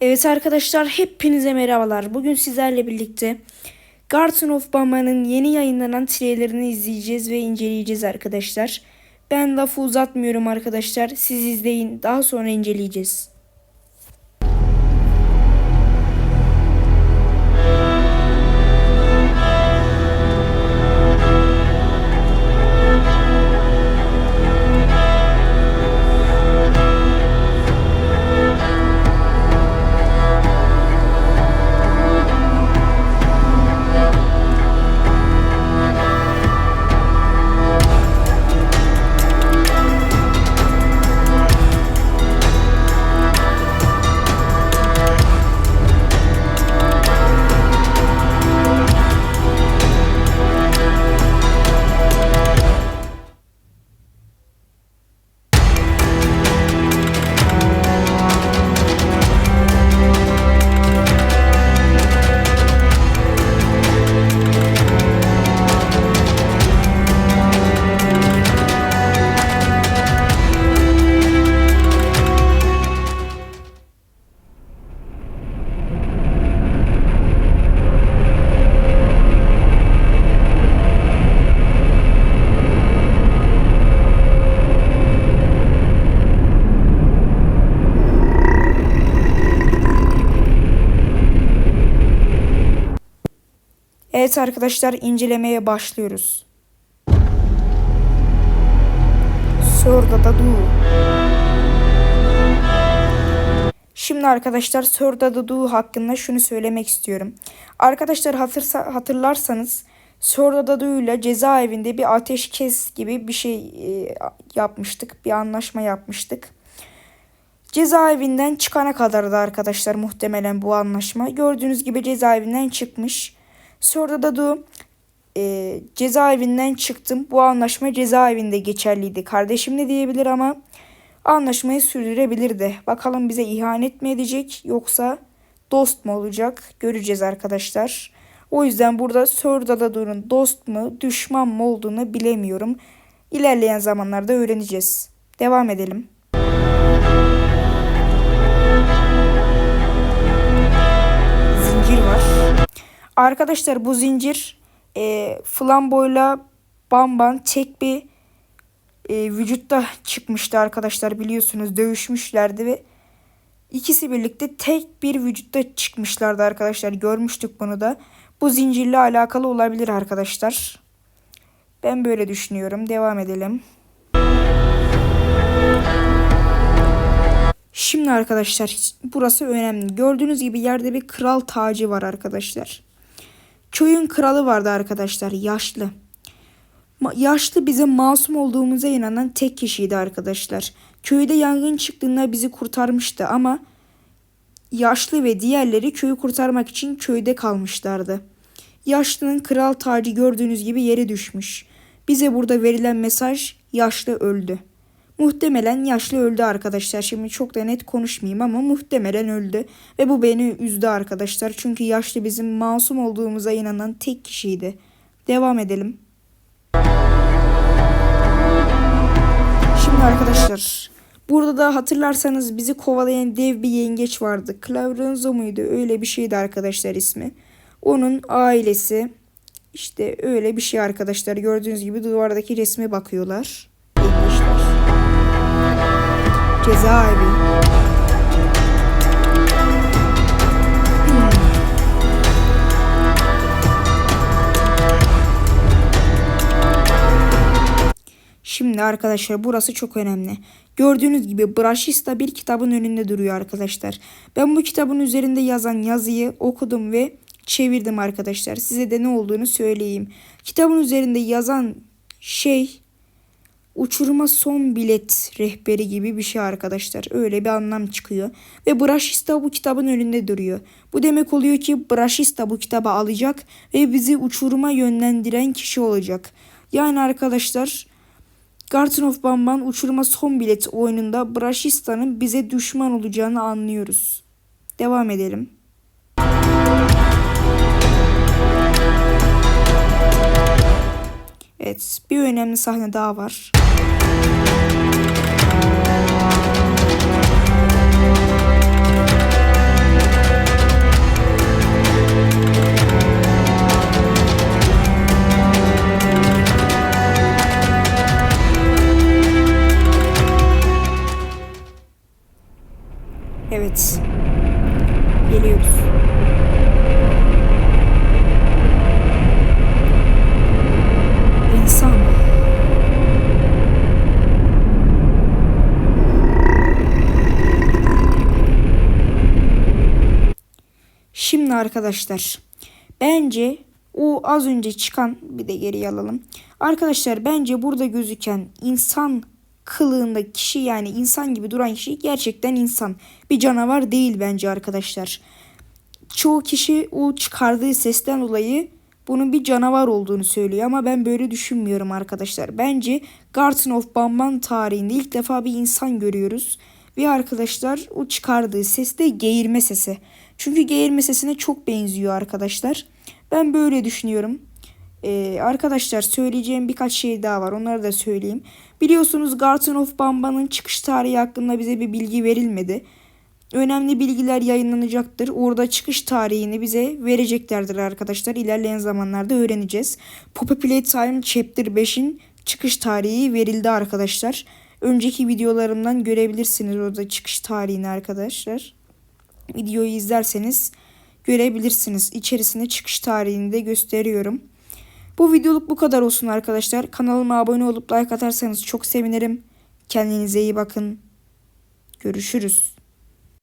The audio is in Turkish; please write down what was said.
Evet arkadaşlar hepinize merhabalar. Bugün sizlerle birlikte Garden of Bama'nın yeni yayınlanan trailerini izleyeceğiz ve inceleyeceğiz arkadaşlar. Ben lafı uzatmıyorum arkadaşlar. Siz izleyin daha sonra inceleyeceğiz. Evet arkadaşlar incelemeye başlıyoruz. Sorda da du. Şimdi arkadaşlar Sorda da du hakkında şunu söylemek istiyorum. Arkadaşlar hatırsa, hatırlarsanız Sorda da du ile cezaevinde bir ateşkes gibi bir şey e, yapmıştık. Bir anlaşma yapmıştık. Cezaevinden çıkana kadar da arkadaşlar muhtemelen bu anlaşma. Gördüğünüz gibi cezaevinden çıkmış. Sonra da du e, cezaevinden çıktım. Bu anlaşma cezaevinde geçerliydi. Kardeşim ne diyebilir ama anlaşmayı sürdürebilirdi. Bakalım bize ihanet mi edecek yoksa dost mu olacak göreceğiz arkadaşlar. O yüzden burada Sörda durun dost mu düşman mı olduğunu bilemiyorum. İlerleyen zamanlarda öğreneceğiz. Devam edelim. Arkadaşlar bu zincir e, flamboyla bamban tek bir e, vücutta çıkmıştı arkadaşlar biliyorsunuz dövüşmüşlerdi ve ikisi birlikte tek bir vücutta çıkmışlardı arkadaşlar görmüştük bunu da. Bu zincirle alakalı olabilir arkadaşlar. Ben böyle düşünüyorum. Devam edelim. Şimdi arkadaşlar burası önemli. Gördüğünüz gibi yerde bir kral tacı var arkadaşlar. Köyün kralı vardı arkadaşlar yaşlı. Ma yaşlı bize masum olduğumuza inanan tek kişiydi arkadaşlar. Köyde yangın çıktığında bizi kurtarmıştı ama yaşlı ve diğerleri köyü kurtarmak için köyde kalmışlardı. Yaşlının kral tacı gördüğünüz gibi yere düşmüş. Bize burada verilen mesaj yaşlı öldü. Muhtemelen yaşlı öldü arkadaşlar. Şimdi çok da net konuşmayayım ama muhtemelen öldü. Ve bu beni üzdü arkadaşlar. Çünkü yaşlı bizim masum olduğumuza inanan tek kişiydi. Devam edelim. Şimdi arkadaşlar burada da hatırlarsanız bizi kovalayan dev bir yengeç vardı. Clavrenzo muydu? Öyle bir şeydi arkadaşlar ismi. Onun ailesi işte öyle bir şey arkadaşlar. Gördüğünüz gibi duvardaki resme bakıyorlar. Yengeçler. Cezaevi. Şimdi arkadaşlar burası çok önemli. Gördüğünüz gibi Brashista bir kitabın önünde duruyor arkadaşlar. Ben bu kitabın üzerinde yazan yazıyı okudum ve çevirdim arkadaşlar. Size de ne olduğunu söyleyeyim. Kitabın üzerinde yazan şey uçuruma son bilet rehberi gibi bir şey arkadaşlar. Öyle bir anlam çıkıyor. Ve Brashista bu kitabın önünde duruyor. Bu demek oluyor ki Brashista bu kitabı alacak ve bizi uçuruma yönlendiren kişi olacak. Yani arkadaşlar Garden of Bamban uçuruma son bilet oyununda Brashista'nın bize düşman olacağını anlıyoruz. Devam edelim. Evet, bir önemli sahne daha var. Evet. Geliyoruz. Şimdi arkadaşlar bence o az önce çıkan bir de geriye alalım. Arkadaşlar bence burada gözüken insan kılığında kişi yani insan gibi duran kişi gerçekten insan. Bir canavar değil bence arkadaşlar. Çoğu kişi o çıkardığı sesten dolayı bunun bir canavar olduğunu söylüyor ama ben böyle düşünmüyorum arkadaşlar. Bence Garden of Bamban tarihinde ilk defa bir insan görüyoruz. Ve arkadaşlar o çıkardığı ses de geğirme sesi. Çünkü geğirme sesine çok benziyor arkadaşlar. Ben böyle düşünüyorum. Ee, arkadaşlar söyleyeceğim birkaç şey daha var. Onları da söyleyeyim. Biliyorsunuz Garden of Bamba'nın çıkış tarihi hakkında bize bir bilgi verilmedi. Önemli bilgiler yayınlanacaktır. Orada çıkış tarihini bize vereceklerdir arkadaşlar. İlerleyen zamanlarda öğreneceğiz. Poppy Playtime Chapter 5'in çıkış tarihi verildi arkadaşlar. Önceki videolarımdan görebilirsiniz orada çıkış tarihini arkadaşlar. Videoyu izlerseniz görebilirsiniz. İçerisinde çıkış tarihini de gösteriyorum. Bu videoluk bu kadar olsun arkadaşlar. Kanalıma abone olup like atarsanız çok sevinirim. Kendinize iyi bakın. Görüşürüz.